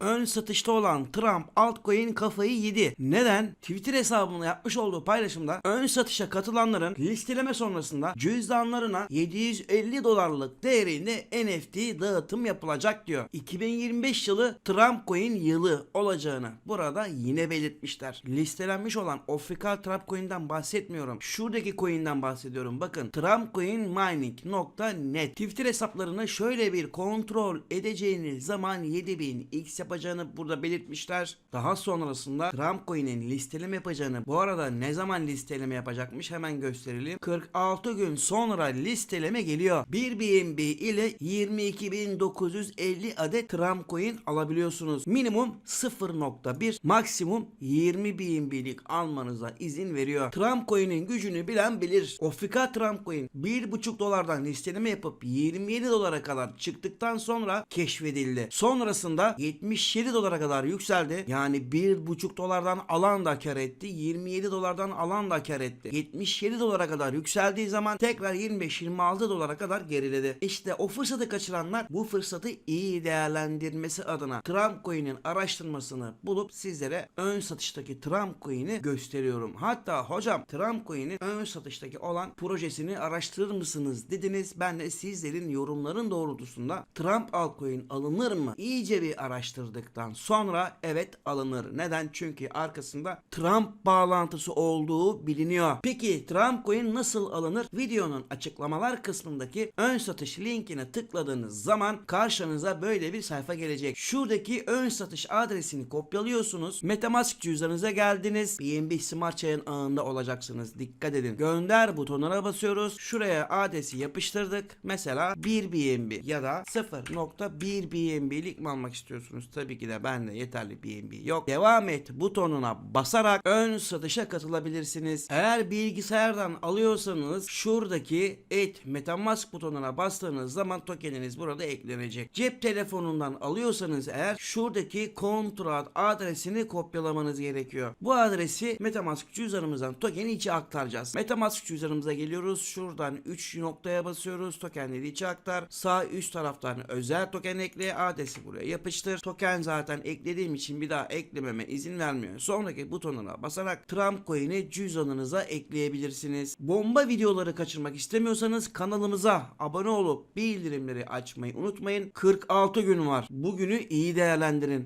Ön satışta olan Trump altcoin kafayı yedi. Neden? Twitter hesabında yapmış olduğu paylaşımda ön satışa katılanların listeleme sonrasında cüzdanlarına 750 dolarlık değerinde NFT dağıtım yapılacak diyor. 2025 yılı Trump coin yılı olacağını burada yine belirtmişler. Listelenmiş olan Official Trump coin'den bahsetmiyorum. Şuradaki coin'den bahsediyorum. Bakın trumpcoinmining.net Twitter hesaplarını şöyle bir kontrol edeceğiniz zaman 7000 x yapacağını burada belirtmişler. Daha sonrasında Trump coin'in listeleme yapacağını bu arada ne zaman listeleme yapacakmış hemen gösterelim. 46 gün sonra listeleme geliyor. 1 BNB ile 22.950 adet Trump coin alabiliyorsunuz. Minimum 0.1 maksimum 20 BNB'lik almanıza izin veriyor. Trump coin'in gücünü bilen bilir. Ofika Trump coin 1.5 dolardan listeleme yapıp 27 dolara kadar çıktıktan sonra keşfedildi. Sonrasında 77 dolara kadar yükseldi. Yani 1.5 dolardan alan da kar etti. 27 dolardan alan da kar etti. 77 dolara kadar yükseldiği zaman tekrar 25-26 dolara kadar geriledi. İşte o fırsatı kaçıranlar bu fırsatı iyi değerlendirmesi adına Trump coin'in araştırmasını bulup sizlere ön satıştaki Trump coin'i gösteriyorum. Hatta hocam Trump coin'in ön satıştaki olan projesini araştırır mısınız dediniz. Ben de sizlerin yorumların doğrultusunda Trump altcoin alınır mı? İyice bir araştırdıktan sonra evet alınır. Neden? Çünkü arkasında Trump bağlantısı olduğu biliniyor. Peki Trump coin nasıl alınır? Videonun açıklamalar kısmındaki ön satış linkine tıkladığınız zaman karşınıza böyle bir sayfa gelecek. Şuradaki ön satış adresini kopyalıyorsunuz. Metamask cüzdanınıza geldiniz. BNB Smart Chain ağında olacaksınız. Dikkat edin. Gönder butonuna basıyoruz. Şuraya adresi yapıştırdık. Mesela 1 BNB ya da 0.1 BNB'lik mi almak istiyorsunuz? Tabii ki de bende yeterli BNB yok. Devam et butonuna basarak ön satışa katılabilirsiniz. Eğer bilgisayardan alıyorsanız şuradaki et Metamask butonuna bastığınız zaman tokeniniz burada eklenecek. Cep telefonundan alıyorsanız eğer şuradaki kontrat adresini kopyalamanız gerekiyor. Bu adresi Metamask cüzdanımızdan tokeni içe aktaracağız. Metamask cüzdanımıza geliyoruz. Şuradan 3 noktaya basıyoruz. Tokenleri içe aktar. Sağ üst taraftan özel token ekle. Adresi buraya yapıştır. Token zaten eklediğim için bir daha eklememe izin vermiyor. Sonraki butonuna basarak Trump coin'i cüzdanınıza ekleyebilirsiniz. Bomba videoları kaçırmak istemiyorsanız kanalımıza abone olup bildirimleri açmayı unutmayın. 46 gün var. Bugünü iyi değerlendirin.